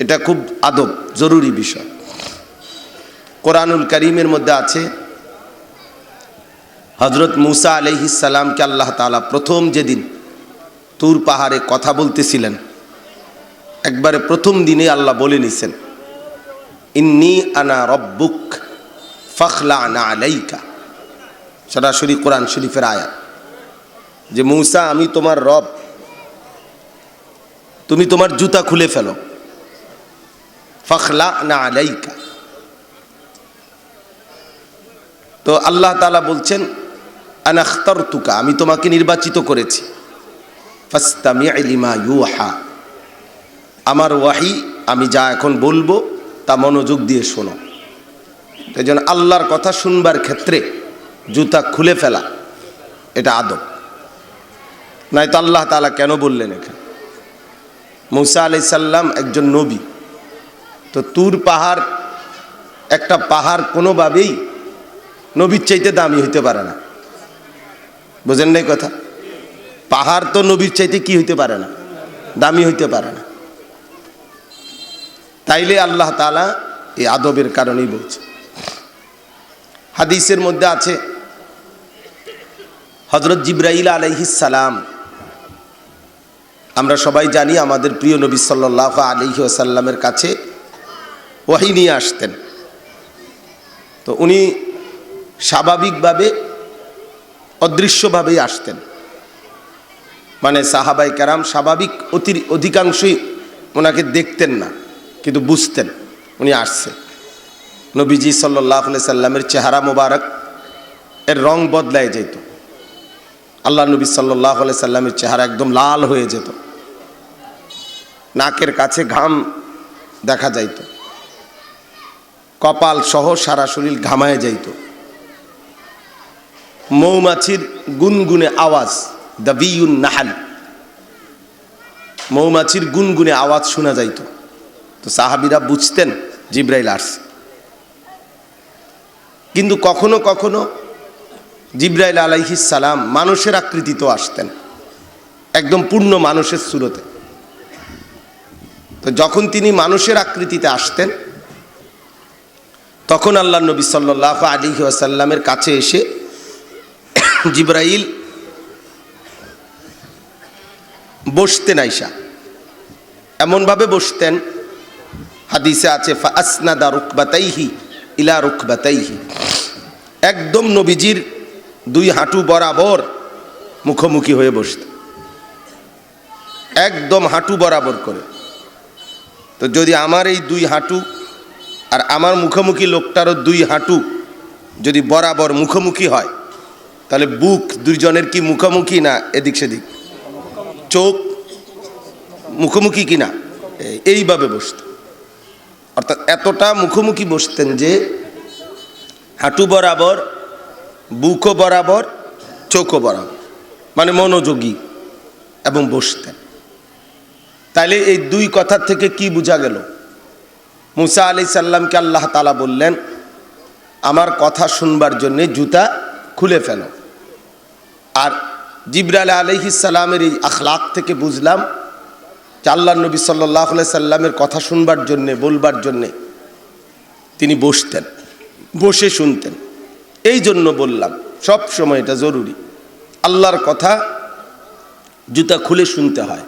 এটা খুব আদব, জরুরি বিষয়। কোরআনুল করিমের মধ্যে আছে হজরত মুসা আলহিসাল্লামকে আল্লাহ তালা প্রথম যেদিন তুর পাহাড়ে কথা বলতেছিলেন, একবারে প্রথম দিনে আল্লাহ বলে নিছেন, ইন্নি আনা রব্বুক ফখলা আনা আলাইকা। সরাসরি কোরআন শরীফের আয়াত, যে, মৌসা, আমি তোমার রব, তুমি তোমার জুতা খুলে ফেলো। আলাইকা। তো আল্লাহ তালা বলছেন আনাখতর তুকা আমি তোমাকে নির্বাচিত করেছি। আমার ওয়াহি, আমি যা এখন বলব, তা মনোযোগ দিয়ে শোনো। এই জন্য আল্লাহর কথা শুনবার ক্ষেত্রে জুতা খুলে ফেলা, এটা আদব। নাই তো আল্লাহ তালা কেন বললেন এখানে? মুসা আলাইসাল্লাম একজন নবী। তো তুর পাহাড়, একটা পাহাড় কোনোভাবেই নবীর চাইতে দামি হইতে পারে না। বুঝেন নাই কথা? পাহাড় তো নবীর চাইতে কি হইতে পারে না? দামি হইতে পারে না। তাইলে আল্লাহ তালা এই আদবের কারণেই বলছে। হাদিসের মধ্যে আছে হজরত জিব্রাইল আলাইহিসালাম আমরা সবাই জানি আমাদের প্রিয় নবী সাল্লাহ আলহি আসাল্লামের কাছে ওয়াহি নিয়ে আসতেন। তো উনি স্বাভাবিকভাবে অদৃশ্যভাবেই আসতেন। মানে সাহাবাই কারাম স্বাভাবিক অতি অধিকাংশই ওনাকে দেখতেন না, কিন্তু বুঝতেন উনি আসছে। নবীজি সাল্লাহ সাল্লামের চেহারা মোবারক এর রং বদলায় যেত। আল্লাহ নবী সাল্লাহ সাল্লামের চেহারা একদম লাল হয়ে যেত। নাকের কাছে ঘাম দেখা যাইত। কপাল সহ সারা শরীর ঘামায় যাইত। মৌমাছির গুনগুনে আওয়াজ, দ্য বিউন নাহাল। মৌমাছির গুনগুনে আওয়াজ শোনা যাইত। তো সাহাবিরা বুঝতেন জিব্রাইল আসছে। কিন্তু কখনো কখনো জিব্রাইল আলাইহিস সালাম মানুষের আকৃতিতেও আসতেন, একদম পূর্ণ মানুষের সুরতে। তো যখন তিনি মানুষের আকৃতিতে আসতেন তখন আল্লাহ নবী সাল্লাহ আলী আসাল্লামের কাছে এসে জিব্রাইল বসতেন আইসা এমনভাবে বসতেন, হাদিসে আছে ফাসনাদা রুকবাতাইহি ইলা রুকবাতাইহি। একদম নবীজির দুই হাঁটু বরাবর মুখোমুখি হয়ে বসত। একদম হাঁটু বরাবর করে। তো যদি আমার এই দুই হাঁটু আর আমার মুখোমুখি লোকটারও দুই হাঁটু যদি বরাবর মুখোমুখি হয়, তাহলে বুক দুইজনের কি মুখোমুখি না এদিক সেদিক? চোখ মুখোমুখি কি না? এইভাবে বসত। অর্থাৎ এতটা মুখোমুখি বসতেন যে হাঁটু বরাবর, বুকও বরাবর, চোখও বরাবর মানে মনোযোগী এবং বসতেন। তাইলে এই দুই কথার থেকে কি বোঝা গেল? মুসা আলি সাল্লামকে আল্লাহ তালা বললেন, আমার কথা শুনবার জন্যে জুতা খুলে ফেল। আর জিব্রাল আলহিসাল্লামের এই আখলাক থেকে বুঝলাম যে আল্লাহ নবী সাল্লাহ সাল্লামের কথা শুনবার জন্যে, বলবার জন্যে তিনি বসতেন, বসে শুনতেন। এই জন্য বললাম, সব সময় এটা জরুরি। আল্লাহর কথা জুতা খুলে শুনতে হয়,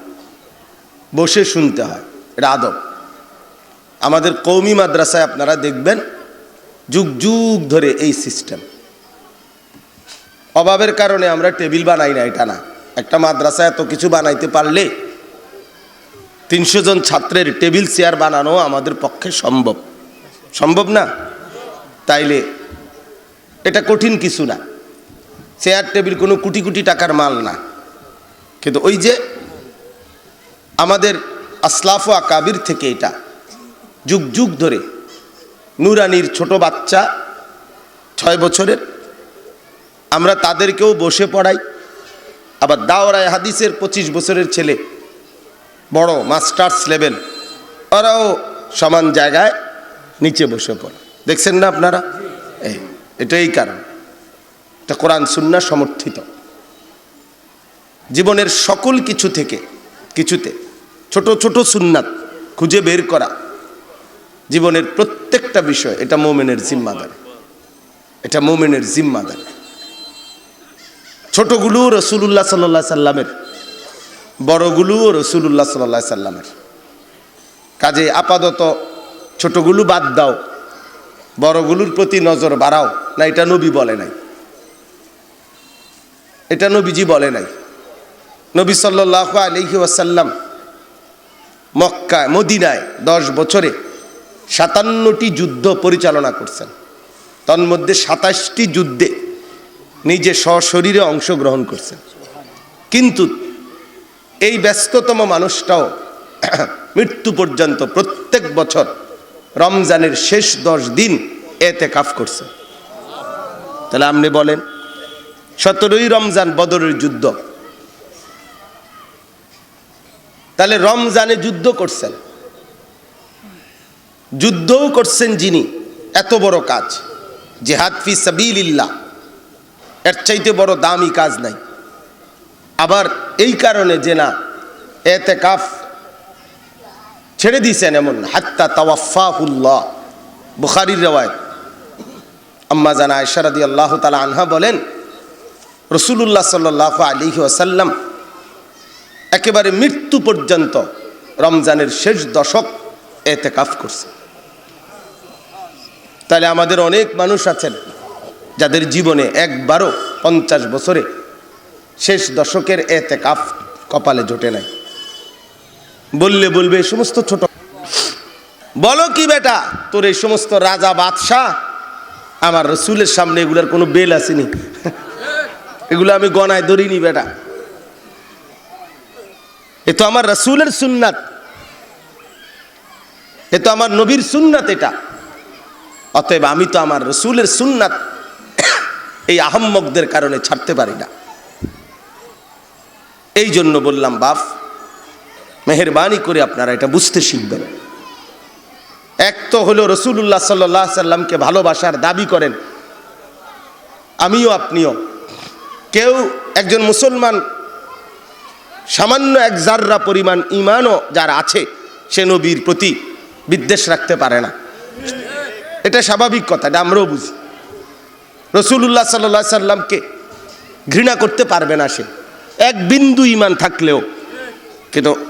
বসে শুনতে হয়। এটা আদব। আমাদের কৌমি মাদ্রাসায় আপনারা দেখবেন যুগ যুগ ধরে এই সিস্টেম। অভাবের কারণে আমরা টেবিল বানাই না এটা না একটা মাদ্রাসায় এত কিছু বানাইতে পারলে তিনশো জন ছাত্রের টেবিল, চেয়ার বানানো আমাদের পক্ষে সম্ভব। সম্ভব না? তাইলে এটা কঠিন কিছু না। চেয়ার, টেবিল কোনো কোটি কোটি টাকার মাল না। কিন্তু ওই যে আমাদের আসলাফ আকাবির থেকে এটা যুগ যুগ ধরে নুরানির ছোট বাচ্চা ছয় বছরের। আমরা তাদেরকেও বসে পড়াই। আবার দাওরায় হাদিসের পঁচিশ বছরের ছেলে, বড় মাস্টার্স লেভেল, ওরাও সমান জায়গায় নিচে বসে পড়ে। দেখছেন না আপনারা? এই, এটাই কারণ। এটা কোরআন সুন্না সমর্থিত। জীবনের সকল কিছু থেকে, কিছুতে ছোট ছোট সুন্নাত খুঁজে বের করা জীবনের প্রত্যেকটা বিষয়, এটা মোমেনের জিম্মাদার। এটা মোমেনের জিম্মাদার। ছোটগুলো রসুল্লাহ সাল্লাহ সাল্লামের বড়গুলোও রসুল্লাহ সাল্লাহ সাল্লামের। কাজে আপাতত ছোটগুলো বাদ দাও, বড়গুলোর প্রতি নজর বাড়াও। না, এটা নবী বলে নাই। এটা নবীজি বলে নাই। নবী সাল্লাহ আলহি ওয়াসাল্লাম মক্কায়, মদিনায় দশ বছরে সাতান্নটি যুদ্ধ পরিচালনা করছেন। তন্মধ্যে সাতাশটি যুদ্ধে নিজে সশরীরে অংশগ্রহণ করছেন। কিন্তু এই ব্যস্ততম মানুষটাও মৃত্যু পর্যন্ত প্রত্যেক বছর রমজানের শেষ দশ দিন এতে কাফ করছে তাহলে আপনি বলেন, সতেরোই রমজান বদরের যুদ্ধ। তাহলে রমজানে যুদ্ধ করছেন। যুদ্ধও করছেন যিনি, এত বড় কাজ। জেহাদ ফি সাবিলিল্লাহ, এর চাইতে বড় দামি কাজ নাই। আবার এই কারণে যে না এতে কাফ ছেড়ে দিয়েছেন এমন। হাত্তা তাওয়াফাহুল্লাহ বুখারির রেওয়ায়ত। আম্মা জানা আয়সারাদি আল্লাহ তালা আনহা বলেন, রসুলুল্লাহ সাল্লাহ আলী ওয়াসাল্লাম একেবারে মৃত্যু পর্যন্ত রমজানের শেষ দশক এতে কাফ করছে। তাহলে আমাদের অনেক মানুষ আছেন যাদের জীবনে একবারও পঞ্চাশ বছরে শেষ দশকের এতে কাফ কপালে জোটে নাই। বললে বলবে সমস্ত ছোট বলো কি বেটা, তোর এই সমস্ত রাজা বাদশাহ? আমার রসুলের সামনে এগুলার কোনো বেল আসেনি। এগুলো আমি গনায় ধরিনি বেটা। এ তো আমার রসুলের সুন্নাত। এ তো আমার নবীর সুন্নাত এটা। অতএব আমি তো আমার রসুলের সুন্নাত এই আহম্মকদের কারণে ছাড়তে পারি না। এই জন্য বললাম, বাপ, মেহরবানি করে আপনারা এটা বুঝতে শিখবেন। এক তো হলো রসুল্লাহ সাল্লাহ সাল্লামকে ভালোবাসার দাবি করেন, আমিও আপনিও। কেউ একজন মুসলমান, সামান্য এক জাররা পরিমাণ ইমানও যার আছে, সে নবীর প্রতি বিদ্বেষ রাখতে পারে না। এটা স্বাভাবিক কথা, এটা আমরাও বুঝি। রসুল্লাহ সাল্লাহ সাল্লামকে ঘৃণা করতে পারবে না সে। এক বিন্দু ইমান থাকলেও। কিন্তু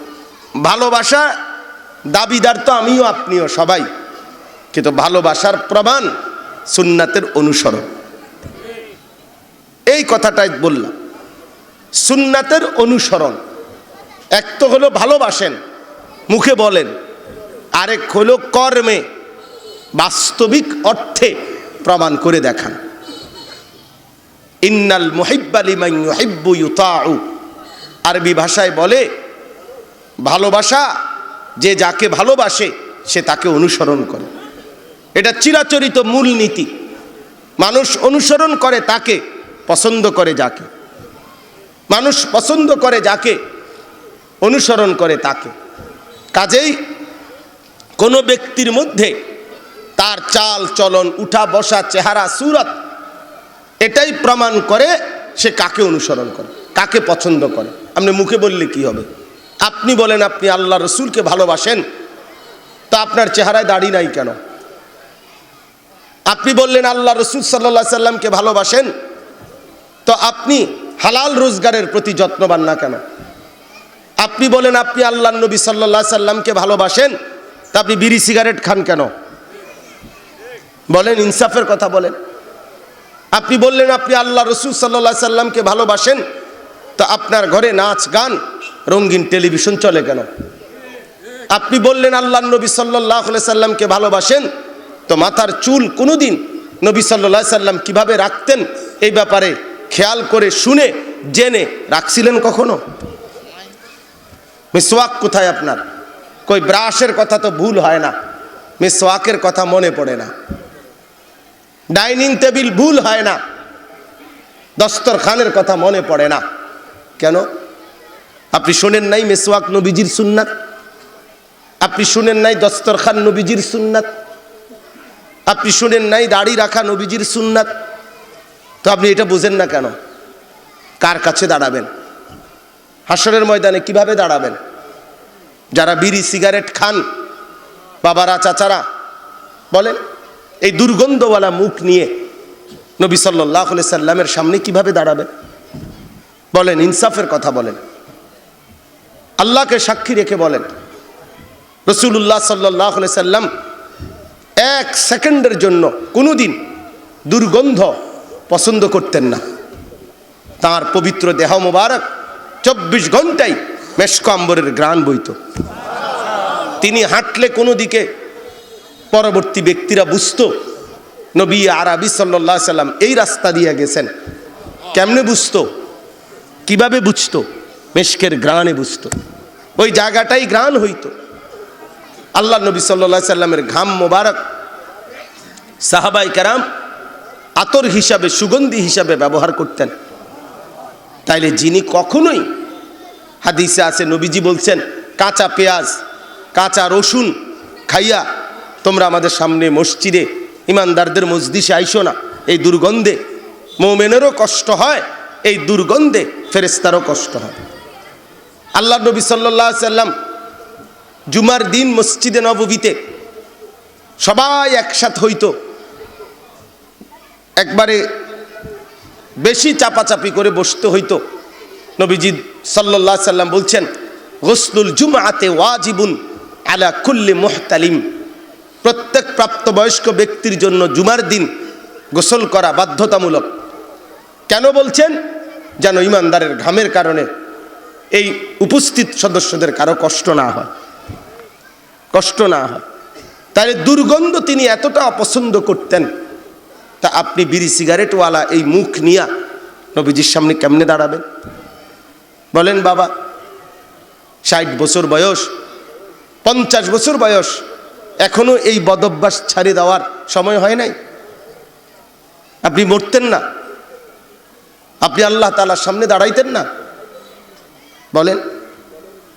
ভালোবাসা দাবিদার তো আমিও, আপনিও সবাই। কিন্তু ভালোবাসার প্রমাণ সুন্নাতের অনুসরণ। এই কথাটাই বললাম। সুন্নাতের অনুসরণ। এক তো হলো ভালোবাসেন, মুখে বলেন। আরেক হলো কর্মে। বাস্তবিক অর্থে প্রমাণ করে দেখান। ইন্নাল মুহিব্বালিমাইহিব্বু ইউতাউ। আরবি ভাষায় বলে, ভালোবাসা যে যাকে ভালোবাসে, সে তাকে অনুসরণ করে। এটা চিরাচরিত মূল নীতি। মানুষ অনুসরণ করে তাকে, পছন্দ করে যাকে। মানুষ পছন্দ করে যাকে, অনুসরণ করে তাকে। কাজেই কোনো ব্যক্তির মধ্যে তার চাল চলন, উঠা, বসা, চেহারা, সুরত। এটাই প্রমাণ করে সে কাকে অনুসরণ করে, কাকে পছন্দ করে। আপনি মুখে বললে কি হবে? আপনি বলেন, আপনি আল্লাহ রসুলকে ভালোবাসেন, তা আপনার চেহারায় দাড়ি নাই কেন? আপনি বললেন আল্লাহ রসুল সাল্লা সাল্লামকে ভালোবাসেন, তো আপনি হালাল রোজগারের প্রতি যত্নবান না কেন? আপনি বলেন, আপনি আল্লাহ নবী সাল্লা সাল্লামকে ভালোবাসেন, তা আপনি বিড়ি সিগারেট খান কেন? বলেন, ইনসাফের কথা বলেন। আপনি বললেন, আপনি আল্লাহ রসুল সাল্লা সাল্লামকে ভালোবাসেন, তো আপনার ঘরে নাচ, গান, রঙিন টেলিভিশন চলে কেন? আপনি বললেন, আল্লাহ নবী সাল্লাহ সাল্লামকে ভালোবাসেন, তো মাথার চুল কোনোদিন নবী সাল্লা সাল্লাম কীভাবে রাখতেন, এই ব্যাপারে খেয়াল করে শুনে, জেনে রাখছিলেন কখনো? মিসওয়াক কোথায় আপনার? কই, ব্রাশের কথা তো ভুল হয় না। মিসওয়াকের কথা মনে পড়ে না। ডাইনিং টেবিল ভুল হয় না। দস্তরখানের কথা মনে পড়ে না। কেন? আপনি শোনেন নাই মেসওয়াক নবীজির সুন্নাত? আপনি শুনেন নাই দস্তরখান নবীজির সুন্নাত? আপনি শুনেন নাই দাড়ি রাখা নবীজির সুন্নাত? তো আপনি এটা বুঝেন না কেন? কার কাছে দাঁড়াবেন? হাসরের ময়দানে কীভাবে দাঁড়াবেন? যারা বিড়ি, সিগারেট খান, বাবারা, চাচারা, বলেন। এই দুর্গন্ধওয়ালা মুখ নিয়ে নবী সাল্লাহ সাল্লামের সামনে কীভাবে দাঁড়াবে? বলেন, ইনসাফের কথা বলেন। আল্লাহকে সাক্ষী রেখে বলেন রসুল্লাহ সাল্লাহ সাল্লাম এক সেকেন্ডের জন্য কোনোদিন দুর্গন্ধ পছন্দ করতেন না। তার পবিত্র দেহ মোবারক চব্বিশ ঘন্টাই মেশকাম্বরের গ্রাণ বইত। তিনি হাঁটলে কোনো দিকে পরবর্তী ব্যক্তিরা বুঝতো, নবী আরবি সাল্লাহ সাল্লাম এই রাস্তা দিয়ে গেছেন। কেমনে বুঝতো? কীভাবে বুঝতো? মেশকের গ্রাণে বুঝতো। ওই জায়গাটাই গ্রাণ হইতো। আল্লাহ নবী সাল্লা সাল্লামের ঘাম মোবারক সাহাবাই কারাম আতর হিসাবে, সুগন্ধি হিসাবে ব্যবহার করতেন। তাইলে যিনি কখনোই হাদিসে আছে, নবীজি বলছেন, কাঁচা পেঁয়াজ, কাঁচা রসুন খাইয়া তোমরা আমাদের সামনে মসজিদে ইমানদারদের মসজিষে আইসো না। এই দুর্গন্ধে মৌমেনেরও কষ্ট হয়, এই দুর্গন্ধে ফেরেস্তারও কষ্ট হয়। আল্লাহ নবী সাল্লাহ সাল্লাম জুমার দিন মসজিদে নববীতে সবাই একসাথ হইতো, একবারে বেশি চাপাচাপি করে বসতে হইতো। নবীজি সাল্লাহ সাল্লাম বলছেন, গসলুল জুমাতে ওয়াজিবুন আলা কুল্লি মোহতালিম। প্রত্যেক প্রাপ্তবয়স্ক ব্যক্তির জন্য জুমার দিন গোসল করা বাধ্যতামূলক। কেন বলছেন? যেন ইমানদারের ঘামের কারণে এই উপস্থিত সদস্যদের কারও কষ্ট না হয়। কষ্ট না হয়। তাহলে দুর্গন্ধ তিনি এতটা অপছন্দ করতেন, তা আপনি বিড়ি সিগারেটওয়ালা এই মুখ নিয়া নবীজির সামনে কেমনে দাঁড়াবেন? বলেন বাবা, ষাট বছর বয়স, পঞ্চাশ বছর বয়স এখনও এই বদভ্যাস ছাড়িয়ে দেওয়ার সময় হয় নাই। আপনি মরতেন না। আপনি আল্লাহ তালার সামনে দাঁড়াইতেন না। বলেন,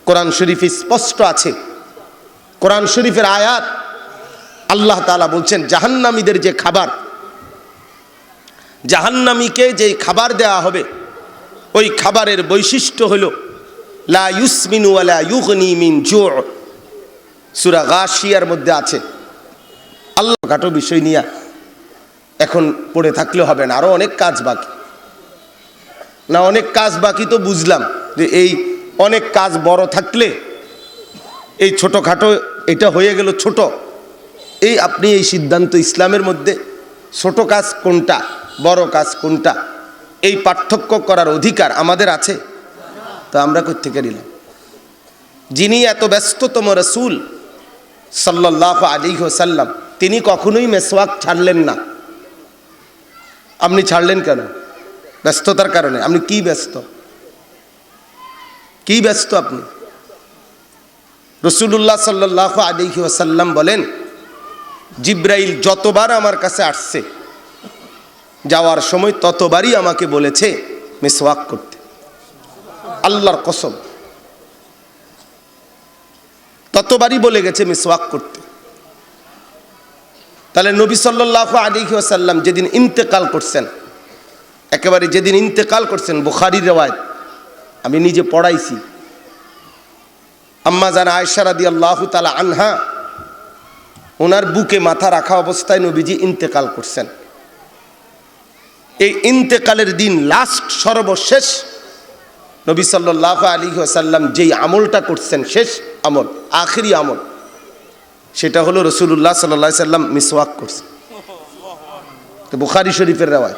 কোরআন শরীফে স্পষ্ট আছে। কোরআন শরীফের আয়াত আল্লাহ তালা বলছেন, জাহান্নামীদের যে খাবার, জাহান্নামীকে যে খাবার দেয়া হবে, ওই খাবারের বৈশিষ্ট্য হল, লা ইউসমিনু আলা ইউগনি মিন জো সুরা গাশিয়ার মধ্যে আছে। আল্লাহ ঘাটো বিষয় নিয়ে এখন পড়ে থাকলে হবে না আরও অনেক কাজ বাকি। না, অনেক কাজ বাকি তো বুঝলাম যে এই অনেক কাজ বড় থাকলে এই ছোটোখাটো এটা হয়ে গেল ছোট। এই আপনি এই সিদ্ধান্ত ইসলামের মধ্যে ছোট কাজ কোনটা, বড় কাজ কোনটা, এই পার্থক্য করার অধিকার আমাদের আছে? তো আমরা কোথেকে নিলাম? যিনি এত ব্যস্ততম রসুল সাল্লাহ আলী সাল্লাম তিনি কখনোই মেসওয়াক ছাড়লেন না। আপনি ছাড়লেন কেন? ব্যস্ততার কারণে। আপনি কি ব্যস্ত? কি ব্যস্ত আপনি? রসুল্লাহ সাল্লাহ আলী ওসাল্লাম বলেন, জিব্রাইল যতবার আমার কাছে আসছে, যাওয়ার সময় ততবারই আমাকে বলেছে, মিসওয়াক করতে। আল্লাহর কসম। ততবারই বলে গেছে মিসওয়াক করতে। তাহলে নবী সাল্লাহ আলী ওসাল্লাম যেদিন ইন্তেকাল করছেন, একেবারে যেদিন ইন্তেকাল করছেন, বুখারির রেওয়ায়ত, আমি নিজে পড়াইছি। আম্মা জান আয়সারাদি আল্লাহ তালা আনহা, ওনার বুকে মাথা রাখা অবস্থায় নবীজি ইন্তেকাল করছেন। এই ইন্তেকালের দিন লাস্ট, সর্বশেষ নবী সাল্লাহ আলী সাল্লাম যেই আমলটা করছেন, শেষ আমল, আখেরি আমল, সেটা হলো রসুল্লাহ সাল্লা সাল্লাম মিসওয়াক করছে। তো বুখারি শরীফের রেওয়ায়।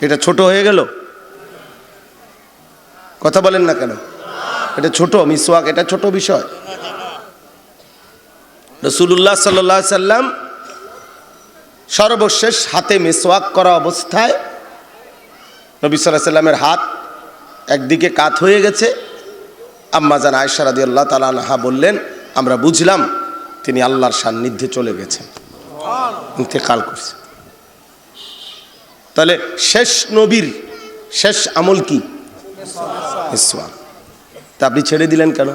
এটা ছোট হয়ে গেল? কথা বলেন না কেন? এটা ছোট, মিসওয়াক, এটা ছোট বিষয়। রসুল্লাহ সাল্লাহ সাল্লাম সর্বশেষ হাতে মেসওয়াক করা অবস্থায় নবী সাল্লাহ সাল্লামের হাত একদিকে কাত হয়ে গেছে। আম্মাজান আয়সারাদি আল্লাহ তালাহা বললেন আমরা বুঝলাম তিনি আল্লাহর সান্নিধ্যে চলে গেছেন। ইন্তেকাল করছে। তাহলে শেষ নবীর শেষ আমল কি? তা আপনি ছেড়ে দিলেন কেন?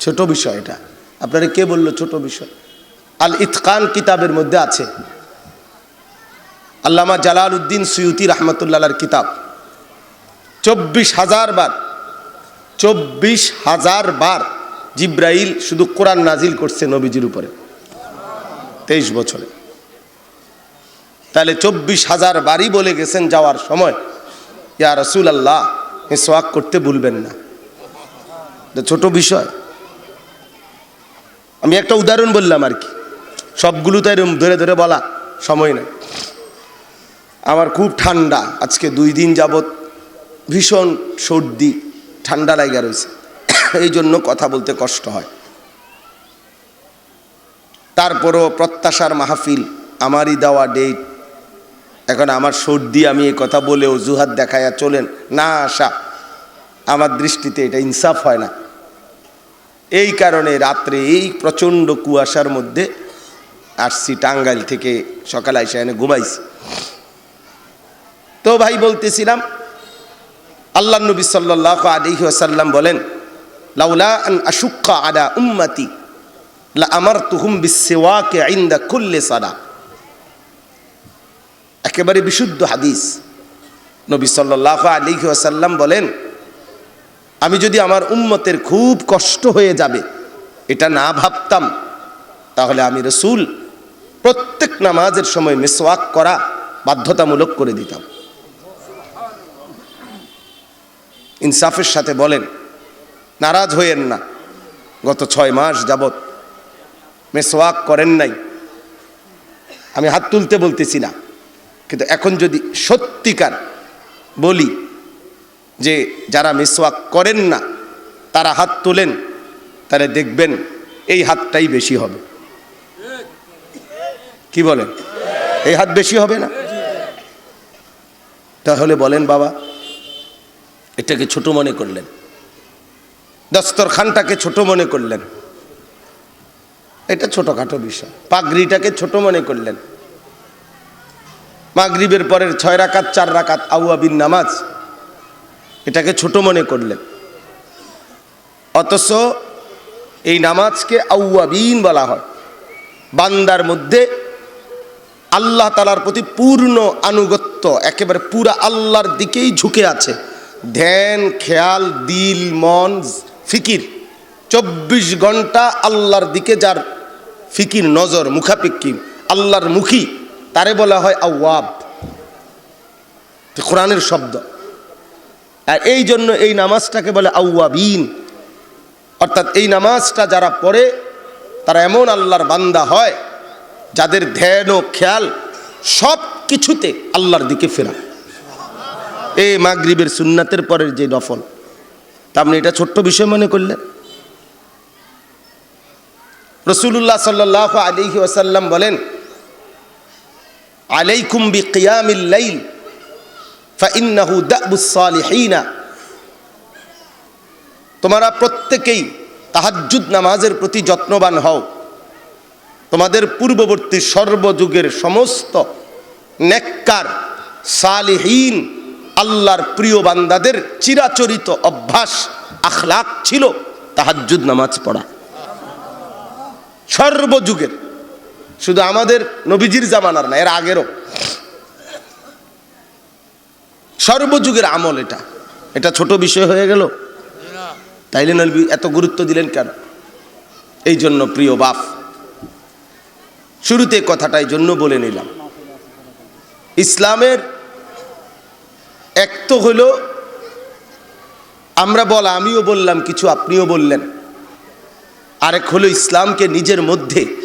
ছোট বিষয় এটা। আপনারা কে বলল ছোট বিষয়? আল ইতকান কিতাবের মধ্যে আছে। আল্লামা জালাল উদ্দিন সৈয়দি রহমতুল্লাহর কিতাব। চব্বিশ হাজার বার, চব্বিশ হাজার বার জিব্রাইল শুধু কোরআন নাজিল করছে নবীজির উপরে। তেইশ বছরে। তাহলে চব্বিশ হাজার বাড়ি বলে গেছেন যাওয়ার সময়, ইয়া রসুল আল্লাহ সোয়াক করতে ভুলবেন না। ছোট বিষয়। আমি একটা উদাহরণ বললাম আর কি। সবগুলো তো এরকম ধরে ধরে বলা সময় নেই। আমার খুব ঠান্ডা। আজকে দুই দিন যাবৎ ভীষণ সর্দি, ঠান্ডা লাগা রয়েছে। এই জন্য কথা বলতে কষ্ট হয়। তারপরও প্রত্যাশার মাহফিল আমারই দেওয়া ডেট এখন আমার সর্দি, আমি এই কথা বলে অজুহাত দেখায়া চলেন। না আসা। আমার দৃষ্টিতে এটা ইনসাফ হয় না। এই কারণে রাত্রে এই প্রচণ্ড কুয়াশার মধ্যে আসছি টাঙ্গাইল থেকে সকালে এসে এনে ঘুমাইছি। তো ভাই বলতেছিলাম আল্লাহ নবী সাল্লাহ আলিহি আসাল্লাম বলেন, লাউলা আলা উম্মতি আমার তুহুম আইন্দা কুল্লে সারা একেবারে বিশুদ্ধ হাদিস। নবী সাল্লাহ আলিহি আসাল্লাম বলেন, আমি যদি আমার উম্মতের খুব কষ্ট হয়ে যাবে, এটা না ভাবতাম, তাহলে আমি রসুল প্রত্যেক নামাজের সময় মেসওয়াক করা বাধ্যতামূলক করে দিতাম। ইনসাফের সাথে বলেন, নারাজ হইয়েন না। গত ছয় মাস যাবত মেসওয়াক করেন নাই। আমি হাত তুলতে বলতেছি না, কিন্তু এখন যদি সত্যিকার বলি যে যারা মিসওয়াক করেন না, তারা হাত তোলেন, তাহলে দেখবেন এই হাতটাই বেশি হবে। কি বলেন? এই হাত বেশি হবে না? তাহলে বলেন বাবা এটাকে ছোট মনে করলেন। দস্তরখানটাকে ছোট মনে করলেন। এটা ছোটখাটো বিষয়। পাগড়িটাকে ছোট মনে করলেন। মাগরিবের পরের ছয় রাকাত, চার রাকাত আউয়াবিন নামাজ, এটাকে ছোট মনে করলেন। অথচ এই নামাজকে আউয়াবিন বলা হয়। বান্দার মধ্যে আল্লাহ তালার প্রতি পূর্ণ আনুগত্য, একেবারে পুরা আল্লাহর দিকেই ঝুঁকে আছে। ধ্যান, খেয়াল, দিল, মন, ফিকির। চব্বিশ ঘণ্টা আল্লাহর দিকে যার ফিকির, নজর মুখাপিক্কি আল্লাহর মুখী, তারে বলা হয় আওয়াব। কোরআনের শব্দ। আর এই জন্য এই নামাজটাকে বলে আউয়াবিন অর্থাৎ এই নামাজটা যারা পড়ে, তারা এমন আল্লাহর বান্দা হয়, যাদের ধ্যান ও খেয়াল সব কিছুতে আল্লাহর দিকে ফেরা। এই মাগরিবের সুন্নাতের পরের যে নফল, তা আপনি এটা ছোট্ট বিষয় মনে করলেন? রসুল্লাহ সাল্লাহ আলিহি ওয়াসাল্লাম বলেন, আলাইকুম বি কিয়ামিল লাইল, ফাইন্নাহু তোমরা প্রত্যেকেই তাহাজ্জুদ নামাজের প্রতি যত্নবান হও। তোমাদের পূর্ববর্তী সর্বযুগের সমস্ত নেককার, সালিহীন আল্লাহর প্রিয় বান্দাদের চিরাচরিত অভ্যাস আখলাক ছিল তাহাজ্জুদ নামাজ পড়া। সর্বযুগের। শুধু আমাদের নবীজির জামানার না, এর আগেরও। সর্বযুগের আমল এটা। এটা ছোট বিষয় হয়ে গেল। তাইলে নলবি এত গুরুত্ব দিলেন কেন? এই জন্য প্রিয় বাপ, শুরুতে কথাটাই জন্য বলে নিলাম। ইসলামের এক তো হলো, আমরা বলা, আমিও বললাম, কিছু আপনিও বললেন। আরেক হলো ইসলামকে নিজের মধ্যে,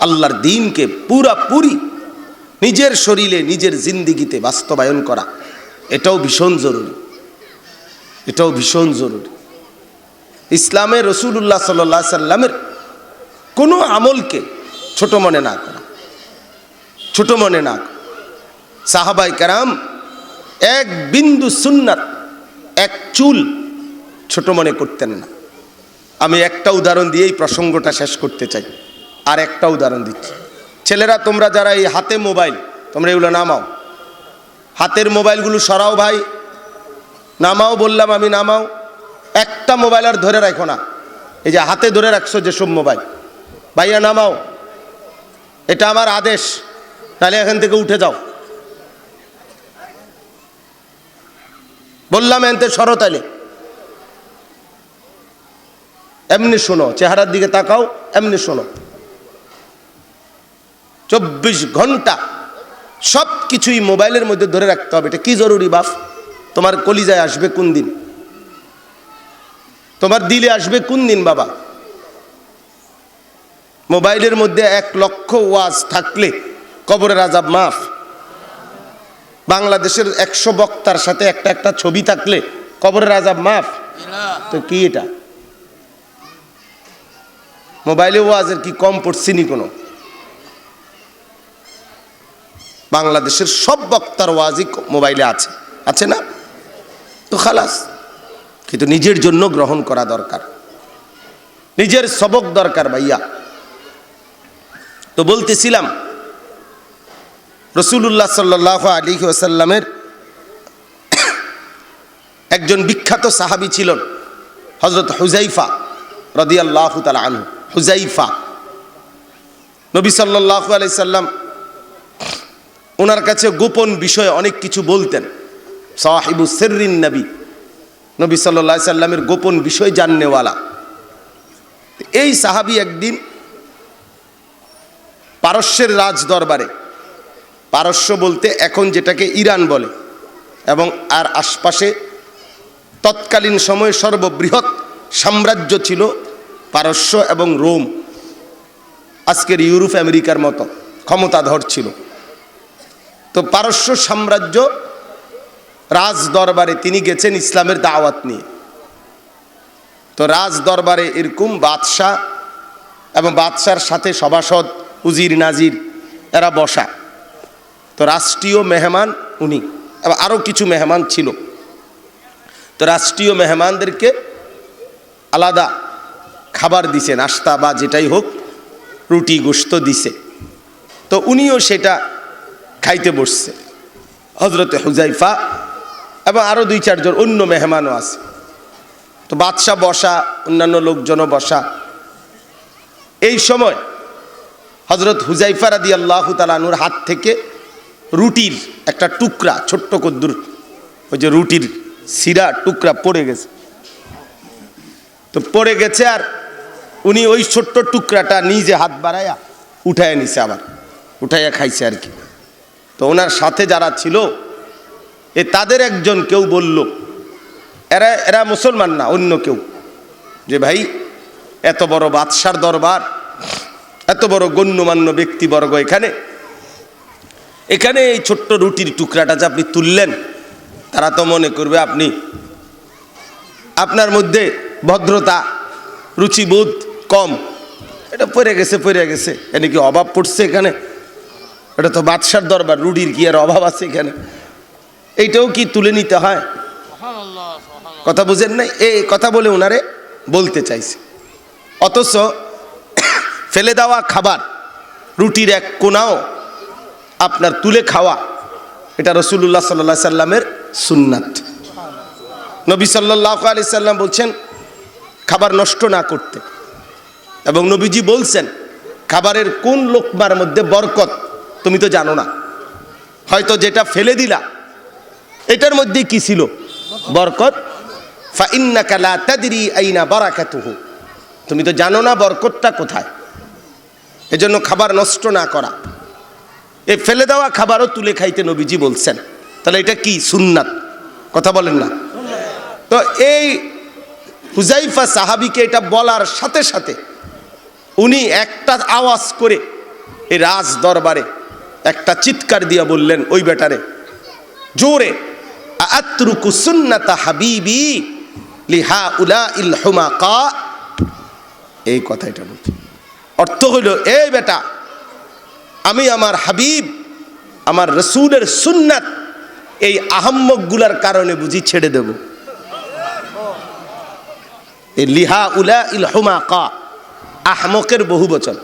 আল্লাহর দিনকে পুরাপুরি নিজের শরীরে, নিজের জিন্দিগিতে বাস্তবায়ন করা। এটাও ভীষণ জরুরি। এটাও ভীষণ জরুরি। ইসলামের রসুল্লাহ সাল্লা সাল্লামের কোনো আমলকে ছোট মনে না করা। ছোট মনে না সাহাবাই কারাম এক বিন্দু সুন্নাত, এক চুল ছোট মনে করতেন না। আমি একটা উদাহরণ দিয়েই প্রসঙ্গটা শেষ করতে চাই। আর একটা উদাহরণ দিচ্ছি। ছেলেরা, তোমরা যারা এই হাতে মোবাইল, তোমরা এগুলো নামাও। হাতের মোবাইলগুলো সরাও ভাই। নামাও বললাম আমি, নামাও। একটা মোবাইল আর ধরে রাখো না। এই যে হাতে ধরে রাখছো যেসব মোবাইল। ভাইয়া, নামাও। এটা আমার আদেশ। তাহলে এখান থেকে উঠে যাও। বললাম, এনতে সরতালে এমনি শোনো, চেহারার দিকে তাকাও, এমনি শোনো। চব্বিশ ঘণ্টা সব কিছুই মোবাইলের মধ্যে ধরে রাখতে হবে। এটা কি জরুরি বাপ? তোমার কলিজায় আসবে কোন দিন? তোমার দিলে আসবে কোন দিন বাবা? মোবাইলের মধ্যে এক লক্ষ ওয়াজ থাকলে কবরের আজাব মাফ। বাংলাদেশের একশো বক্তার সাথে একটা একটা ছবি থাকলে কবরের আজাব মাফ। তো কি এটা? মোবাইলে ওয়াজের কি কম পড়ছিনি কোনো? বাংলাদেশের সব বক্তার ওয়াজই মোবাইলে আছে। আছে না? তো খালাস, কিন্তু নিজের জন্য গ্রহণ করা দরকার। নিজের সবক দরকার ভাইয়া। তো বলতেছিলাম রসুল্লাহ সাল্লাহ আলী ওসাল্লামের একজন বিখ্যাত সাহাবি ছিলেন হজরত হুজাইফা রদিয়াল্লাহ তালা আনহু। হুজাইফা নবী সাল্লাহ আলি সাল্লাম ওনার কাছে গোপন বিষয়ে অনেক কিছু বলতেন। সাহিবু সেরিন নবী। নবী সাল্লা সাল্লামের গোপন বিষয় জাননেওয়ালা। এই সাহাবি একদিন পারস্যের রাজ দরবারে পারস্য বলতে এখন যেটাকে ইরান বলে এবং আর আশপাশে তৎকালীন সময়ে সর্ববৃহৎ সাম্রাজ্য ছিল পারস্য এবং রোম। আজকের ইউরোপ আমেরিকার মতো ক্ষমতাধর ছিল। তো পারস্য সাম্রাজ্য রাজ দরবারে তিনি গেছেন ইসলামের দাওয়াত নিয়ে। তো রাজ দরবারে এরকম বাদশাহ এবং বাদশার সাথে সভাসদ উজির নাজির এরা বসা। তো রাষ্ট্রীয় মেহমান উনি, এবং আরও কিছু মেহমান ছিল। তো রাষ্ট্রীয় মেহমানদেরকে আলাদা খাবার দিছে, নাস্তা বা যেটাই হোক, রুটি গোস্ত দিছে। তো উনিও সেটা খাইতে বসছে। হজরতে হুজাইফা এবং আরও দুই চারজন অন্য মেহমানও আছে। তো বাদশাহ বসা, অন্যান্য লোকজনও বসা। এই সময় হজরত হুজাইফা রাদি আল্লাহ তালানুর হাত থেকে রুটির একটা টুকরা, ছোট্ট কদ্দুর, ওই যে রুটির সিরা টুকরা পড়ে গেছে। তো পড়ে গেছে আর উনি ওই ছোট্ট টুকরাটা নিজে হাত বাড়াইয়া উঠাইয়া নিছে আবার, উঠাইয়া খাইছে আর কি। তো ওনার সাথে যারা ছিল, এ তাদের একজন কেউ বলল, এরা এরা মুসলমান না, অন্য কেউ? যে, ভাই, এত বড় বাদশার দরবার, এত বড় গণ্যমান্য ব্যক্তিবর্গ এখানে এখানে এই ছোট্ট রুটির টুকরাটা যে আপনি তুললেন তারা তো মনে করবে আপনি আপনার মধ্যে ভদ্রতা রুচিবোধ কম। এটা পড়ে গেছে পড়ে গেছে। এনে কি অভাব পড়ছে এখানে? এটা তো বাদশার দরবার রুটির কি আর অভাব আছে এখানে? এইটাও কি তুলে নিতে হয়? কথা বুঝেন নাই? এই কথা বলে ওনারে বলতে চাইছে। অথচ ফেলে দেওয়া খাবার রুটির এক কোনাও আপনার তুলে খাওয়া, এটা রসুল্লাহ সাল্লা সাল্লামের সুন্নাত। নবী সাল্লাহ আলি সাল্লাম বলছেন, খাবার নষ্ট না করতে। এবং নবীজি বলছেন, খাবারের কোন লোকমার মধ্যে বরকত, তুমি তো জানো না। হয়তো যেটা ফেলে দিলা, এটার মধ্যে কি ছিল? বরকত? ফাইন্নাকা লা তাদরি আইনা বারাকাতুহু। তুমি তো জানো না বরকতটা কোথায়। এজন্য খাবার নষ্ট না করা। এ ফেলে দেওয়া খাবারও তুলে খাইতে নবীজি বলছেন। তাহলে এটা কি সুন্নাত? কথা বলেন না। তো এই হুজাইফা সাহাবিকে এটা বলার সাথে সাথে উনি একটা আওয়াজ করে এই রাজ দরবারে একটা চিৎকার দিয়া বললেন, ওই বেটারে, জোরে আত্রুকু সুন্নাতা হাবিবি লিহা উলা ইল হুমাকা। এই কথা এটা বলতে। অর্থ হইল, এই বেটা আমি আমার হাবিব, আমার রসুলের সুন্নাত এই আহম্মকগুলার কারণে বুঝি ছেড়ে দেব। লিহা উলা ইল হুমাকা, আহমকের বহু বচন।